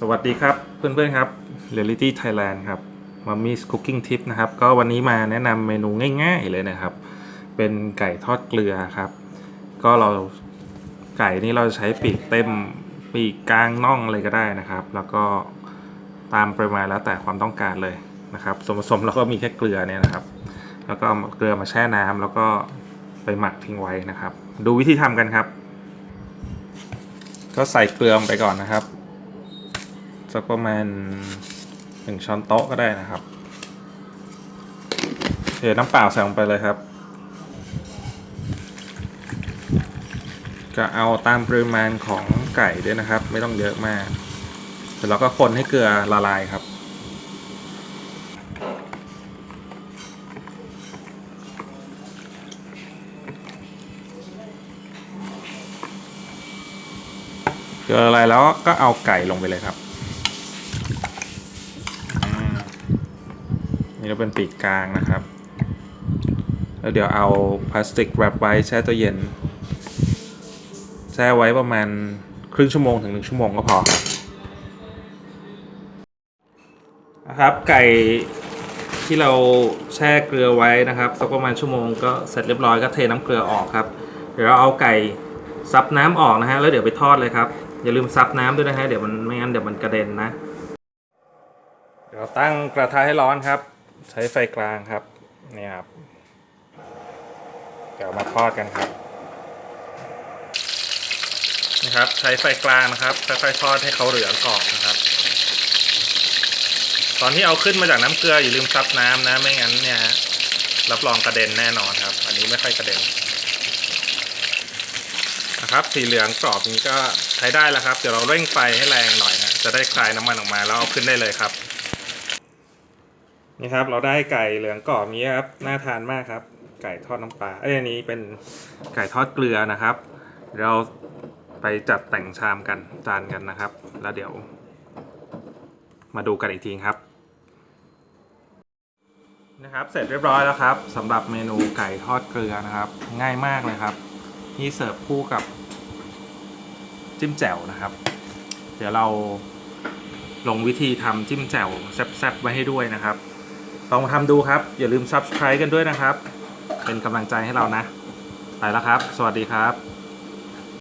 สวัสดีครับเพื่อนๆครับ Reality Thailand ครับ Mummy's Cooking Tip นะครับ ก็วันนี้มาแนะนำเมนูง่ายๆเลยนะครับ เป็นไก่ทอดเกลือครับ ก็เราไก่นี่เราจะใช้ปีกเต็มปีกกลางน่องอะไรก็ได้นะครับ แล้วก็ตามปริมาณแล้วแต่ความต้องการเลยนะครับส่วนผสมเราก็มีแค่เกลือเนี่ยนะครับ แล้วก็เอาเกลือมาแช่น้ำแล้วก็ไปหมักทิ้งไว้นะครับ ดูวิธีทำกันครับ ก็ใส่เกลือลงไปก่อนนะครับ สักประมาณหนึ่งช้อนโต๊ะก็ได้นะครับเทน้ำเปล่าใส่ลงไปเลยครับก็เอาตามปริมาณของไก่ด้วยนะครับ ไม่ต้องเยอะมากเสร็จแล้วก็คนให้เกลือละลายครับ เกลือละลายแล้วก็เอาไก่ลงไปเลยครับอืม นี่ก็เป็นปีกกลางนะครับ แล้วเดี๋ยวเอาพลาสติกแรปไว้แช่ตู้เย็น แช่ไว้ประมาณครึ่งชั่วโมงถึงหนึ่งชั่วโมงก็พอครับนะครับไก่ที่เราแช่เกลือไว้นะครับสักประมาณชั่วโมงก็เสร็จเรียบร้อยก็เทน้ำเกลือออกครับ เดี๋ยวเราเอาไก่ซับน้ำออกนะฮะแล้วเดี๋ยวไปทอดเลยครับ อย่าลืมซับน้ำด้วยนะฮะเดี๋ยวมันไม่งั้นเดี๋ยวมันกระเด็นนะ เดี๋ยวตั้งกระทะให้ร้อนครับ ใช้ไฟกลางครับนี่ครับเดี๋ยวมาทอดกันครับนะครับ ใช้ไฟกลางนะครับค่อยๆทอดให้เขาเหลืองกรอบนะครับ ตอนที่เอาขึ้นมาจากน้ำเกลืออย่าลืมซับน้ำนะไม่งั้นเนี่ยฮะรับรองกระเด็นแน่นอนครับ อันนี้ไม่ค่อยกระเด็นนะครับสีเหลืองกรอบนี้ก็ใช้ได้แล้วครับ เดี๋ยวเราเร่งไฟให้แรงหน่อยนะจะได้คลายน้ำมันออกมาแล้วเอาขึ้นได้เลยครับ นี่ครับ เราได้ไก่เหลืองกรอบนี้ครับน่าทานมากครับ ไก่ทอดน้ำปลาเอ้ยอันนี้เป็นไก่ทอดเกลือนะครับเดี๋ยวเราไปจัดแต่งชามกันจานกันนะครับ แล้วเดี๋ยว มาดูกันอีกทีครับนะครับ เสร็จเรียบร้อยแล้วครับสำหรับเมนูไก่ทอดเกลือนะครับ ง่ายมากเลยครับนี่เสิร์ฟคู่กับจิ้มแจ่วนะครับ เดี๋ยวเราลงวิธีทำจิ้มแจ่วแซ่บๆไว้ให้ด้วยนะครับ ลองทำดูครับ อย่าลืม subscribe กันด้วยนะครับ เป็นกำลังใจให้เรานะ ไปแล้วครับ สวัสดีครับ